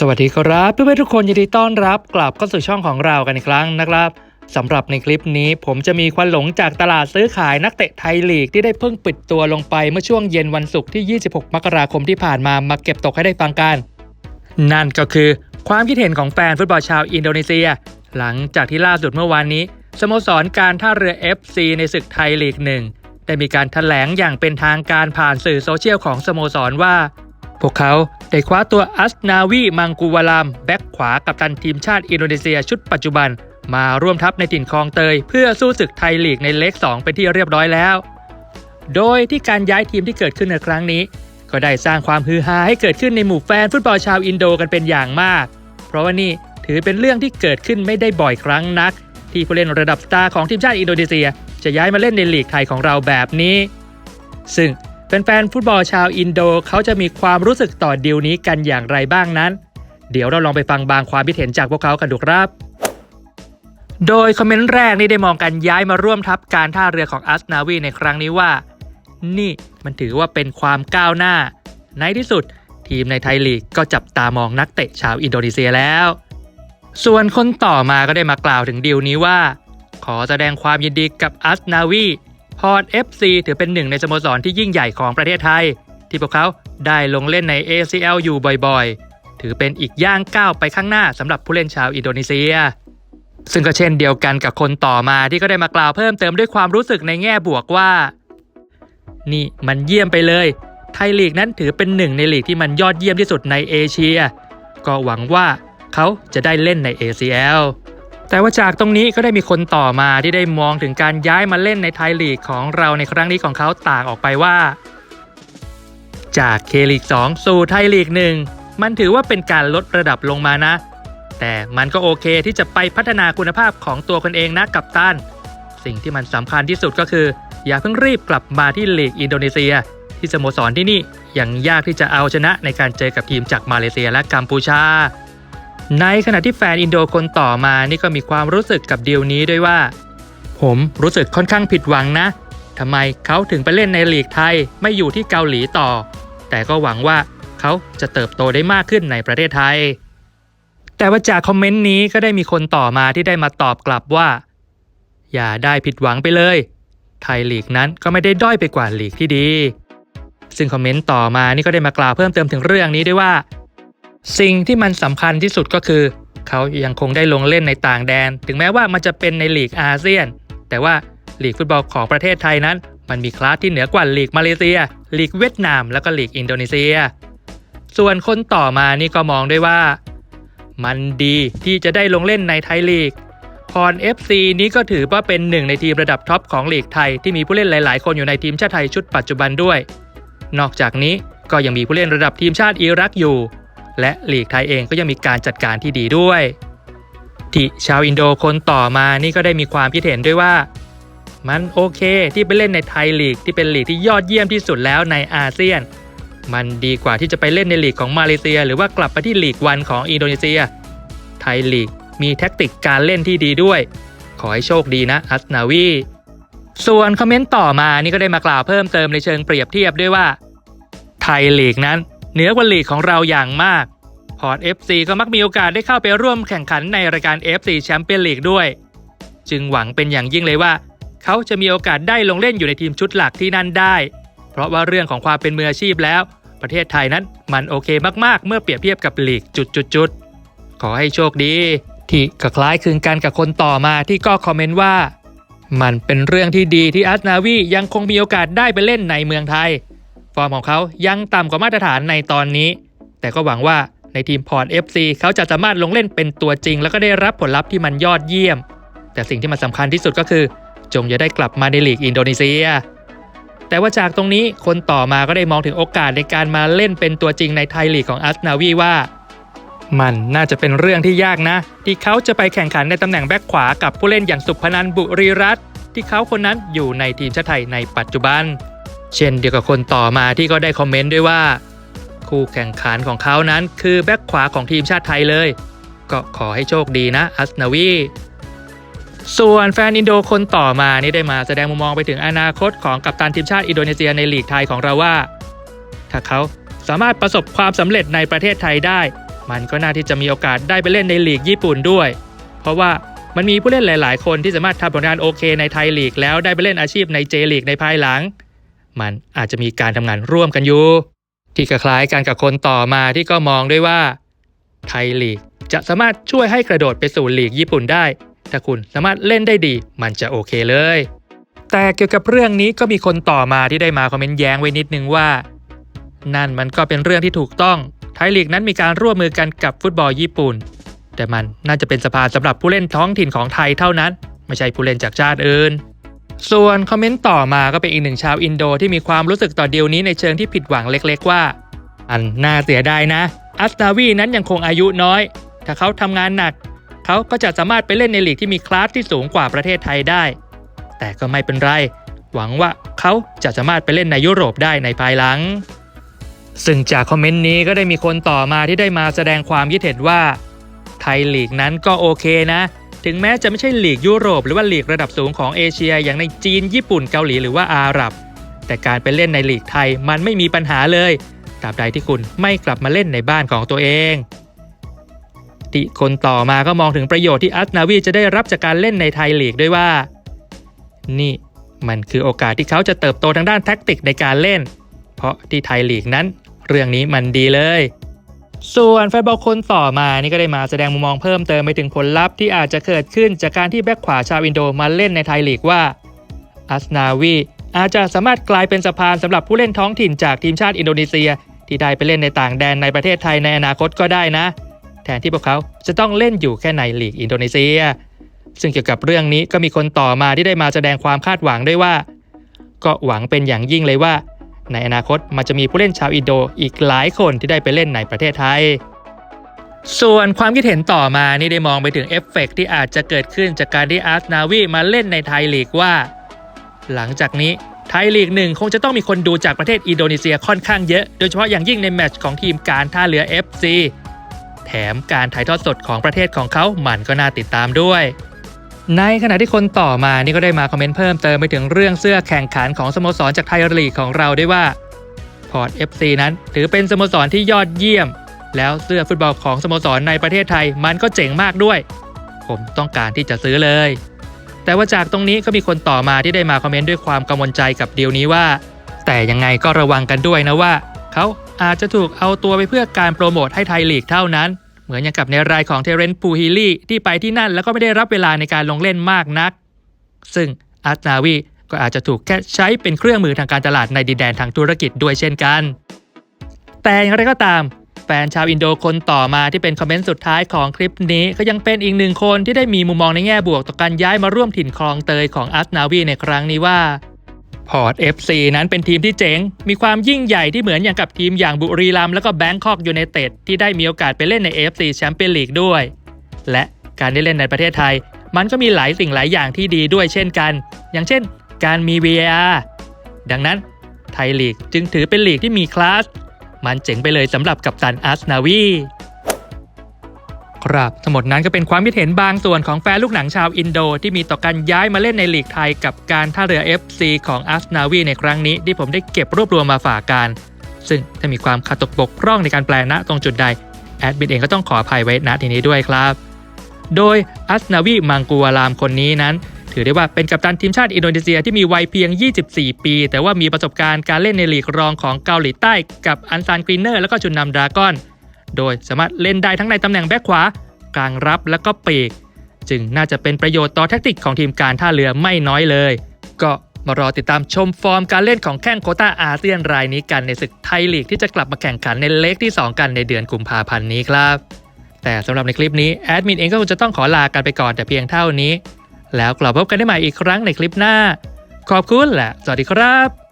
สวัสดีครับเพื่อนๆทุกคนยินดีต้อนรับกลับเข้าสู่ช่องของเรากันอีกครั้งนะครับสำหรับในคลิปนี้ผมจะมีควันหลงจากตลาดซื้อขายนักเตะไทยลีกที่ได้เพิ่งปิดตัวลงไปเมื่อช่วงเย็นวันศุกร์ที่ 26 มกราคมที่ผ่านมามาเก็บตกให้ได้ฟังกัน นั่นก็คือความคิดเห็นของแฟนฟุตบอลชาวอินโดนีเซีย หลังจากที่ล่าสุดเมื่อวานนี้สโมสรการท่าเรือ FC ในศึกไทยลีกหนึ่งได้มีการถแถลงอย่างเป็นทางการผ่านสื่อโซเชียลของสโมสรว่า พวกเขาได้คว้าตัวอัสนาวีมังกูวาลาม แบ็กขวากับตันทีมชาติอินโดนีเซียชุดปัจจุบัน มาร่วมทัพในถิ่นคลองเตย เพื่อสู้ศึกไทยลีกในเล็ก 2 เป็นที่เรียบร้อยแล้ว โดยที่การย้ายทีมที่เกิดขึ้นในครั้งนี้ ก็ได้สร้างความฮือฮาให้เกิดขึ้นในหมู่แฟนฟุตบอลชาวอินโดกันเป็นอย่างมาก เพราะว่านี่ถือเป็นเรื่องที่เกิดขึ้นไม่ได้บ่อยครั้งนัก ที่ผู้เล่นระดับสตาร์ของทีมชาติอินโดนีเซีย จะย้ายมาเล่นในลีกไทยของเราแบบนี้ ซึ่ง แฟนๆฟุตบอลชาวอินโดเขาจะมีความรู้สึกต่อดีลนี้กันอย่างไรบ้างนั้น เดี๋ยวเราลองไปฟังบางความคิดเห็นจากพวกเขากันดูครับ โดยคอมเมนต์แรกนี่ได้มองการย้ายมาร่วมทัพการท่าเรือของอัสนาวีในครั้งนี้ว่า นี่มันถือว่าเป็นความก้าวหน้า ในที่สุด ทีมในไทยลีกก็จับตามองนักเตะชาวอินโดนีเซียแล้ว ส่วนคนต่อมาก็ได้มากล่าวถึงดีลนี้ว่า ขอแสดงความยินดีกับอัสนาวี พอร์ต FC ถือเป็นหนึ่งในสโมสรที่ยิ่งใหญ่ของประเทศไทย ที่พวกเขาได้ลงเล่นใน ACL อยู่บ่อยๆ ถือเป็นอีกย่างก้าวไปข้างหน้าสำหรับผู้เล่นชาวอินโดนีเซีย ซึ่งก็เช่นเดียวกันกับคนต่อมาที่ก็ได้มากล่าวเพิ่มเติมด้วยความรู้สึกในแง่บวกว่า นี่มันเยี่ยมไปเลย ไทยลีกนั้นถือเป็นหนึ่งในลีกที่มันยอดเยี่ยมที่สุดในเอเชีย ก็หวังว่าเขาจะได้เล่นใน ACL แต่ว่าจากตรงนี้ก็ได้มีคนต่อมาที่ได้มองถึงการย้ายมาเล่นในไทยลีกของเราในครั้งนี้ของเขาต่างออกไปว่า จากเคลีก2สู่ไทยลีก 1 มันถือว่าเป็นการลดระดับลงมานะ แต่มันก็โอเคที่จะไปพัฒนาคุณภาพของตัวคนเองนะกับตันสิ่งที่มันสำคัญที่สุดก็คือ อย่าเพิ่งรีบกลับมาที่ลีกอินโดนีเซีย ที่สโมสรที่นี่ยังยากที่จะเอาชนะในการเจอกับทีมจากมาเลเซียและกัมพูชา ในขณะที่แฟนอินโดคนต่อมานี่ก็มีความรู้สึกกับดีลนี้ด้วยว่า ผมรู้สึกค่อนข้างผิดหวังนะทำไมเขาถึงไปเล่นในลีกไทยไม่อยู่ที่เกาหลีต่อ แต่ก็หวังว่าเขาจะเติบโตได้มากขึ้นในประเทศไทย แต่ว่าจากคอมเมนต์นี้ก็ได้มีคนต่อมาที่ได้มาตอบกลับว่า อย่าได้ผิดหวังไปเลย ไทยลีกนั้นก็ไม่ได้ด้อยไปกว่าลีกที่ดี ซึ่งคอมเมนต์ต่อมานี่ก็ได้มากล่าวเพิ่มเติมถึงเรื่องนี้ด้วยว่า สิ่งที่มันสำคัญที่สุดก็คือ เขายังคงได้ลงเล่นในต่างแดน ถึงแม้ว่ามันจะเป็นในลีกอาเซียน แต่ว่าลีกฟุตบอลของประเทศไทยนั้น มันมีคลาสที่เหนือกว่าลีกมาเลเซีย ลีกเวียดนาม แล้วก็ลีกอินโดนีเซีย ส่วนคนต่อมานี่ก็มองด้วยว่า มันดีที่จะได้ลงเล่นในไทยลีกพร FC นี้ก็ถือว่าเป็นหนึ่งในทีมระดับท็อปของลีกไทยที่มีผู้เล่นหลาย ๆ คนอยู่ในทีมชาติไทยชุดปัจจุบันด้วย นอกจากนี้ก็ยังมีผู้เล่นระดับทีมชาติอิรักอยู่ และหลีกไทยเองก็ยังมีการจัดการที่ดีด้วยที่ชาวอินโดคนต่อมานี่ก็ได้มีความคิดเห็นด้วยว่า มันโอเคที่ไปเล่นในไทยลีกที่เป็นลีกที่ยอดเยี่ยมที่สุดแล้วในอาเซียน มันดีกว่าที่จะไปเล่นในลีกของมาเลเซีย หรือว่ากลับไปที่ลีกวันของอินโดนีเซีย ไทยลีกมีแท็กติกการเล่นที่ดีด้วย ขอให้โชคดีนะอัสนาวีส่วนคอมเมนต์ต่อมานี่ก็ได้มากล่าวเพิ่มเติมในเชิงเปรียบเทียบด้วยว่า ไทยลีกนั้น เหนือกว่าลีกของเราอย่างมาก พอร์ต FC ก็มักมีโอกาสได้เข้าไปร่วมแข่งขันในรายการ FC แชมเปี้ยนลีกด้วย จึงหวังเป็นอย่างยิ่งเลยว่า เขาจะมีโอกาสได้ลงเล่นอยู่ในทีมชุดหลักที่นั่นได้ เพราะว่าเรื่องของความเป็นมืออาชีพแล้ว ประเทศไทยนั้นมันโอเคมากๆ เมื่อเปรียบเทียบกับลีกจุดๆๆขอให้โชคดีที่ก็คล้ายคลึงกันกับคนต่อมาที่ก็คอมเมนต์ว่า มันเป็นเรื่องที่ดีที่อัสนาวียังคงมีโอกาสได้ไปเล่นในเมืองไทย ฟอร์มของเขายังต่ำกว่ามาตรฐานในตอนนี้ แต่ก็หวังว่าในทีมพอร์ต FC เขาจะสามารถลงเล่นเป็นตัวจริง แล้วก็ได้รับผลลัพธ์ที่มันยอดเยี่ยม แต่สิ่งที่มันสำคัญที่สุดก็คือ จงอย่าได้กลับมาในลีกอินโดนีเซีย แต่ว่าจากตรงนี้คนต่อมาก็ได้มองถึงโอกาสในการมาเล่นเป็นตัวจริงในไทยลีกของอัสนาวีว่า มันน่าจะเป็นเรื่องที่ยากนะ ที่เขาจะไปแข่งขันในตำแหน่งแบ็คขวากับผู้เล่นอย่างสุพนันบุรีรัตน์ที่เขาคนนั้นอยู่ในทีมชาติไทยในปัจจุบัน เช่นเดียวกับคนต่อมาที่ก็ได้คอมเมนต์ด้วยว่า คู่แข่งขันของเขานั้นคือแบ็คขวาของทีมชาติไทยเลย ก็ขอให้โชคดีนะอัสนาวีส่วนแฟนอินโดคนต่อมานี่ได้มาแสดงมุมมองไปถึงอนาคตของกัปตันทีมชาติอินโดนีเซียในลีกไทยของเราว่า ถ้าเขาสามารถประสบความสำเร็จในประเทศไทยได้ มันก็น่าที่จะมีโอกาสได้ไปเล่นในลีกญี่ปุ่นด้วย เพราะว่ามันมีผู้เล่นหลาย ๆ คนที่สามารถทำผลงานโอเคในไทยลีกแล้วได้ไปเล่นอาชีพในเจลีกในภายหลัง มันอาจจะมีการทำงานร่วมกันอยู่ ที่คล้ายๆกันกับคนต่อมาที่ก็มองด้วยว่า ไทยลีกจะสามารถช่วยให้กระโดดไปสู่ลีกญี่ปุ่นได้ ถ้าคุณสามารถเล่นได้ดี มันจะโอเคเลย แต่เกี่ยวกับเรื่องนี้ก็มีคนต่อมาที่ได้มาคอมเมนต์แย้งไว้นิดนึงว่า นั่นมันก็เป็นเรื่องที่ถูกต้องไทยลีกนั้นมีการร่วมมือกันกับฟุตบอลญี่ปุ่น แต่มันน่าจะเป็นสภาสำหรับผู้เล่นท้องถิ่นของไทยเท่านั้น ไม่ใช่ผู้เล่นจากชาติอื่น ส่วนคอมเมนต์ต่อมาก็เป็นอีกหนึ่งชาวอินโดที่มีความรู้สึกต่อดีลนี้ในเชิงที่ผิดหวังเล็กๆว่า อันน่าเสียดายนะ อัสนาวีนั้นยังคงอายุน้อย ถ้าเขาทำงานหนัก เขาก็จะสามารถไปเล่นในลีกที่มีคลาสที่สูงกว่าประเทศไทยได้ แต่ก็ไม่เป็นไร หวังว่าเขาจะสามารถไปเล่นในยุโรปได้ในภายหลัง ซึ่งจากคอมเมนต์นี้ก็ได้มีคนต่อมาที่ได้มาแสดงความคิดเห็นว่าไทยลีกนั้นก็โอเคนะ ถึงแม้จะไม่ใช่ลีกยุโรป หรือว่าลีกระดับสูงของเอเชีย อย่างในจีน ญี่ปุ่นเกาหลีหรือว่าอาหรับ แต่การไปเล่นในลีกไทยมันไม่มีปัญหาเลยตราบใดที่คุณไม่กลับมาเล่นในบ้านของตัวเองที่คนต่อมาก็มองถึงประโยชน์ที่อัสนาวีจะได้รับจากการเล่นในไทยลีกด้วยว่า นี่มันคือโอกาสที่เขาจะเติบโตทางด้านแท็กติกในการเล่น เพราะที่ไทยลีกนั้น เรื่องนี้มันดีเลย ส่วนแฟนบอลคนต่อมานี่ก็ได้มาแสดงมุมมองเพิ่มเติมไปถึงผลลัพธ์ที่อาจจะเกิดขึ้นจากการที่แบ็คขวาชาวอินโดมาเล่นในไทยลีกว่าอัสนาวีอาจจะสามารถกลายเป็นสะพานสำหรับผู้เล่นท้องถิ่นจากทีมชาติอินโดนีเซีย ที่ได้ไปเล่นในต่างแดนในประเทศไทยในอนาคตก็ได้นะ แทนที่พวกเขาจะต้องเล่นอยู่แค่ในลีกอินโดนีเซีย ซึ่งเกี่ยวกับเรื่องนี้ก็มีคนต่อมาที่ได้มาแสดงความคาดหวังด้วยว่า ก็หวังเป็นอย่างยิ่งเลยว่า ในอนาคตมันจะมีผู้เล่นชาวอินโดอีกหลายคนที่ได้ไปเล่นในประเทศไทย ส่วนความคิดเห็นต่อมานี่ได้มองไปถึงเอฟเฟกต์ที่อาจจะเกิดขึ้นจากการที่อาร์สนาวีมาเล่นในไทยลีกว่า หลังจากนี้ไทยลีกหนึ่งคงจะต้องมีคนดูจากประเทศอินโดนีเซียค่อนข้างเยอะ โดยเฉพาะอย่างยิ่งในแมตช์ของทีมการท่าเรือ FC แถมการถ่ายทอดสดของประเทศของเขามันก็น่าติดตามด้วย ในขณะที่คนต่อมานี่ก็ได้มาคอมเมนต์เพิ่มเติมไปถึงเรื่องเสื้อแข่งขันของสโมสรจากไทยลีกของเราด้วยว่าพอร์ต FC นั้นถือเป็นสโมสรที่ยอดเยี่ยม แล้วเสื้อฟุตบอลของสโมสรในประเทศไทยมันก็เจ๋งมากด้วย ผมต้องการที่จะซื้อเลย แต่ว่าจากตรงนี้ก็มีคนต่อมาที่ได้มาคอมเมนต์ด้วยความกังวลใจกับเดีลนี้ว่า แต่ยังไงก็ระวังกันด้วยนะว่า เขาอาจจะถูกเอาตัวไปเพื่อการโปรโมทให้ไทยลีกเท่านั้น เหมือนอย่างกับในรายของเทเรนต์ปูฮิลี่ที่ไปที่นั่นแล้วก็ไม่ได้รับเวลาในการลงเล่นมากนัก ซึ่งอาร์ตนาวีก็อาจจะถูกแค่ใช้เป็นเครื่องมือทางการตลาดในดินแดนทางธุรกิจด้วยเช่นกัน แต่อย่างไรก็ตาม แฟนชาวอินโดคนต่อมาที่เป็นคอมเมนต์สุดท้ายของคลิปนี้ ก็ยังเป็นอีกหนึ่งคนที่ได้มีมุมมองในแง่บวกต่อการย้ายมาร่วมถิ่นคลองเตยของอาร์ตนาวีในครั้งนี้ว่า พอร์ต FC นั้นเป็นทีมที่เจ๋ง มีความยิ่งใหญ่ที่เหมือนอย่างกับทีมอย่างบุรีรัมย์แล้วก็แบงคอกยูไนเต็ดที่ได้มีโอกาสไปเล่นใน FC แชมเปี้ยนลีกด้วย และการได้เล่นในประเทศไทย มันก็มีหลายสิ่งหลายอย่างที่ดีด้วยเช่นกัน อย่างเช่น การมี VAR ดังนั้นไทยลีกจึงถือเป็นลีกที่มีคลาส มันเจ๋งไปเลยสำหรับกัปตันอาร์สนาวี ครับ ทั้งหมดนั้นก็เป็นความคิดเห็นบางส่วนของแฟนลูกหนังชาวอินโด ที่มีต่อการย้ายมาเล่นในลีกไทยกับการท่าเรือ FC ของอาร์สนาวีในครั้งนี้ ที่ผมได้เก็บรวบรวมมาฝากกัน ซึ่งถ้ามีความขาดตกบกพร่องในการแปลณตรงจุดใดแอดมินเองก็ต้องขออภัยไว้ณทีนี้ด้วยครับ โดยอัสนาวีมังกัวลามคนนี้นั้น ถือได้ว่าเป็นกัปตันทีมชาติอินโดนีเซียที่มีวัยเพียง 24 ปี แต่ว่ามีประสบการณ์การเล่นในลีกรองของเกาหลีใต้กับอันซานกรีเนอร์ แล้วก็จุนนำดราก้อน โดยสามารถเล่นได้ทั้งในตำแหน่งแบ็คขวากลางรับแล้วก็ปีก จึงน่าจะเป็นประโยชน์ต่อแทคติกของทีมการท่าเรือไม่น้อยเลย ก็มารอติดตามชมฟอร์มการเล่นของแข้งโคต้าอาเซียนรายนี้กันในศึกไทยลีกที่จะกลับมาแข่งขันในเล็กที่ 2 กันในเดือนกุมภาพันธ์นี้ครับ แต่สำหรับในคลิปนี้แอดมินเองก็คงจะต้องขอลากันไปก่อนแต่เพียงเท่านี้ แล้วกลับพบกันได้ใหม่อีกครั้งในคลิปหน้า ขอบคุณและสวัสดีครับ